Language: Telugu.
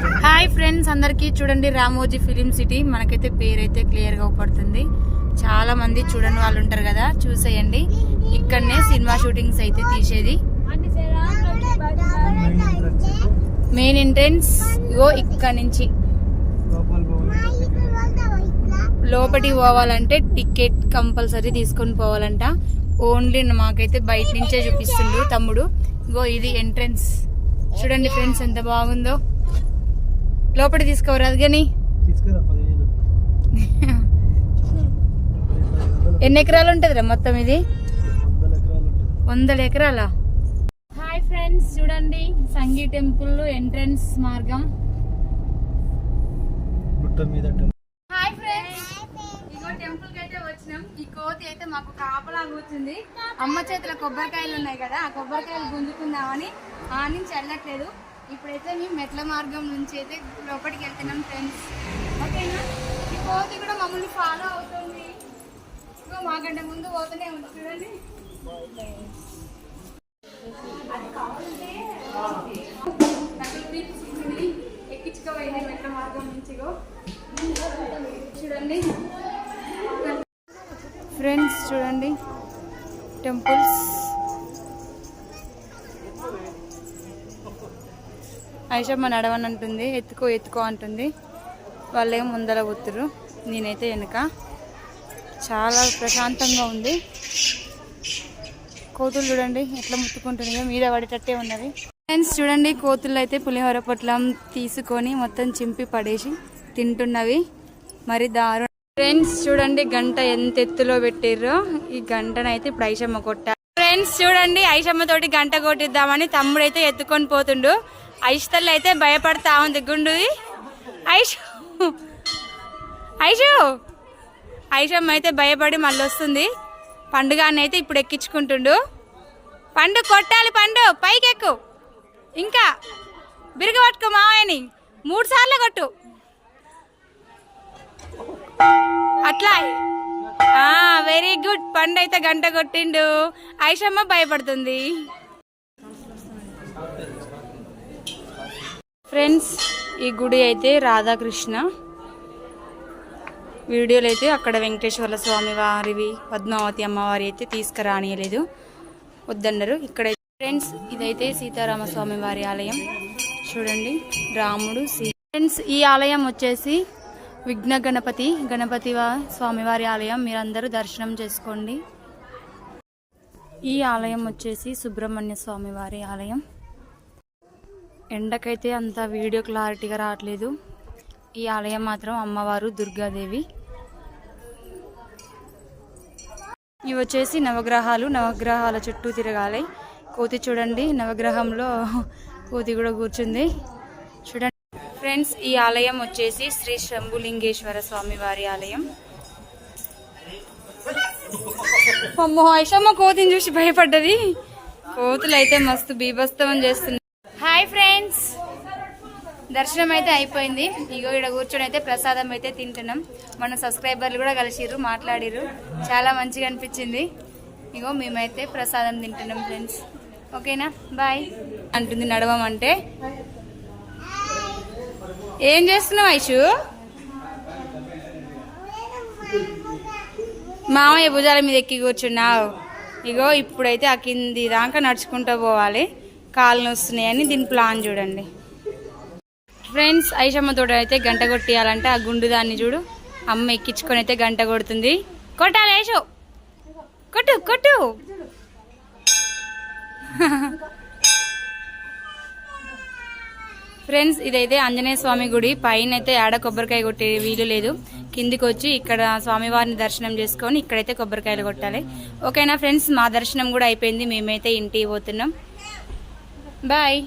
హాయ్ ఫ్రెండ్స్ అందరికీ చూడండి రామోజీ ఫిలిం సిటీ. మనకైతే పేరైతే క్లియర్గా పడుతుంది చాలా మంది చూడని వాళ్ళు ఉంటారు కదా చూసేయండి. ఇక్కడనే సినిమా షూటింగ్స్ అయితే తీసేది. మెయిన్ ఎంట్రెన్స్ ఇగో ఇక్కడ నుంచి. లోపలికి పోవాలంటే టికెట్ కంపల్సరీ తీసుకొని పోవాలంట. ఓన్లీ మాకైతే బయట నుంచే చూపిస్తుండు తమ్ముడు. ఇగో ఇది ఎంట్రెన్స్ చూడండి ఫ్రెండ్స్ ఎంత బాగుందో. లోపలికి తీసుకోరాదు కానీ ఎన్ని ఎకరాలు ఉంటదిరా మొత్తం ఇది? వందల ఎకరాలు హాయ్ ఫ్రెండ్స్ చూడండి. సంగీ టెంపుల్ ఎంట్రన్స్ మార్గం. Hi friends. ఇగో టెంపుల్కి అయితే వచ్చినాం. ఈ కోతి అయితే మాకు కాపలా కూర్చుంది అమ్మ చేతిలో కొబ్బరికాయలు ఉన్నాయి కదా ఆ కొబ్బరికాయలు గుంజుకుందామని ఆ నుంచి వెళ్ళట్లేదు. ఇప్పుడైతే మేము మెట్ల మార్గం నుంచి అయితే లోపలికి వెళ్తున్నాం ఫ్రెండ్స్ ఓకేనా? ఈ కోతి కూడా మమ్మల్ని ఫాలో అవుతుంది. ఇగో మాకంటే ముందు పోతూనే ఉంది. చూడండి. ఎక్కించుకోవాలి ఎక్కించుకోపోయింది మెట్ల మార్గం నుంచి చూడండి. ఫ్రెండ్స్ చూడండి. టెంపుల్స్ ఐషమ్మ నడవని అంటుంది ఎత్తుకో ఎత్తుకో అంటుంది. వాళ్ళేం ముందర కూతురు నేనైతే వెనుక. చాలా ప్రశాంతంగా ఉంది. కోతులు చూడండి ఎట్లా ముట్టుకుంటున్నాయో మీద పడేటట్టే ఉన్నది ఫ్రెండ్స్ చూడండి కోతులు అయితే పులిహోర పొట్లం తీసుకొని మొత్తం చింపి పడేసి తింటున్నవి. మరి దారు ఫ్రెండ్స్ చూడండి గంట ఎంత ఎత్తులో పెట్టిర్రో. ఈ గంటనైతే ఇప్పుడు ఐషమ్మ కొట్ట ఫ్రెండ్స్ చూడండి ఐషమ్మ తోటి గంట కొట్టిద్దామని తమ్ముడైతే ఎత్తుకొని పోతుండు. ఐషతల్లి అయితే భయపడతా ఉంది. గుండు. ఐషు. ఐషు. ఐషమ్మ అయితే భయపడి మళ్ళీ వస్తుంది. పండుగాన్ని అయితే ఇప్పుడు ఎక్కించుకుంటుండు. పండు కొట్టాలి పండు. పైకెక్కు. ఇంకా బిరుగు పట్టుకో మావయ్యని. మూడు సార్లు కొట్టు. అట్లా. వెరీ గుడ్ పండు అయితే గంట కొట్టిండు. ఐషమ్మ భయపడుతుంది. ఫ్రెండ్స్ ఈ గుడి అయితే రాధాకృష్ణ. వీడియోలు అయితే అక్కడ వెంకటేశ్వర స్వామి వారివి పద్మావతి అమ్మవారి అయితే తీసుకురానియలేదు. వద్దన్నారు. ఇక్కడ ఫ్రెండ్స్ ఇదైతే సీతారామ స్వామి వారి ఆలయం. చూడండి రాముడు సీ ఫ్రెండ్స్ ఈ ఆలయం వచ్చేసి విఘ్న గణపతి గణపతి స్వామివారి ఆలయం. మీరందరూ దర్శనం చేసుకోండి. ఈ ఆలయం వచ్చేసి సుబ్రహ్మణ్య స్వామి వారి ఆలయం. ఎండకైతే అంత వీడియో క్లారిటీగా రావట్లేదు. ఈ ఆలయం మాత్రం అమ్మవారు దుర్గాదేవి. ఇవి వచ్చేసి నవగ్రహాలు. నవగ్రహాల చుట్టూ తిరగాలి. కోతి చూడండి నవగ్రహంలో కోతి కూడా కూర్చుంది. చూడండి. ఫ్రెండ్స్ ఈ ఆలయం వచ్చేసి శ్రీ శంభులింగేశ్వర స్వామి వారి ఆలయం. అమ్మో ఐషమ్మ కోతిని చూసి భయపడ్డది. కోతులు అయితే మస్తు బీభత్సం చేస్తుంది దర్శనం అయితే అయిపోయింది. ఇగో ఇక్కడ కూర్చొని అయితే ప్రసాదం అయితే తింటున్నాం. మన సబ్స్క్రైబర్లు కూడా కలిసిర్రు మాట్లాడిర్రు. చాలా మంచిగా అనిపించింది. ఇగో మేమైతే ప్రసాదం తింటున్నాం ఫ్రెండ్స్. ఓకేనా? బాయ్. అంటుంది నడవమంటే ఏం చేస్తున్నావు ఐషు? మామయ్య భుజాల మీద ఎక్కి కూర్చున్నావు. ఇగో ఇప్పుడైతే ఆ కింది దాకా నడుచుకుంటూ పోవాలి. కాళ్ళు వస్తున్నాయని దీని ప్లాన్ చూడండి. ఫ్రెండ్స్ ఐషమ్మ తోట అయితే గంట కొట్టియాలంటే. ఆ గుండు దాన్ని చూడు. అమ్మ ఎక్కించుకొని అయితే గంట కొడుతుంది. కొట్టాలి ఐషు కొట్టు కొట్టు. ఫ్రెండ్స్ ఇదైతే ఆంజనేయ స్వామి గుడి. పైన అయితే ఆడ కొబ్బరికాయ కొట్టే వీలు లేదు. కిందికి వచ్చి ఇక్కడ స్వామివారిని దర్శనం చేసుకొని ఇక్కడైతే కొబ్బరికాయలు కొట్టాలి. ఓకేనా ఫ్రెండ్స్ మా దర్శనం కూడా అయిపోయింది. మేమైతే ఇంటికి పోతున్నాం. బాయ్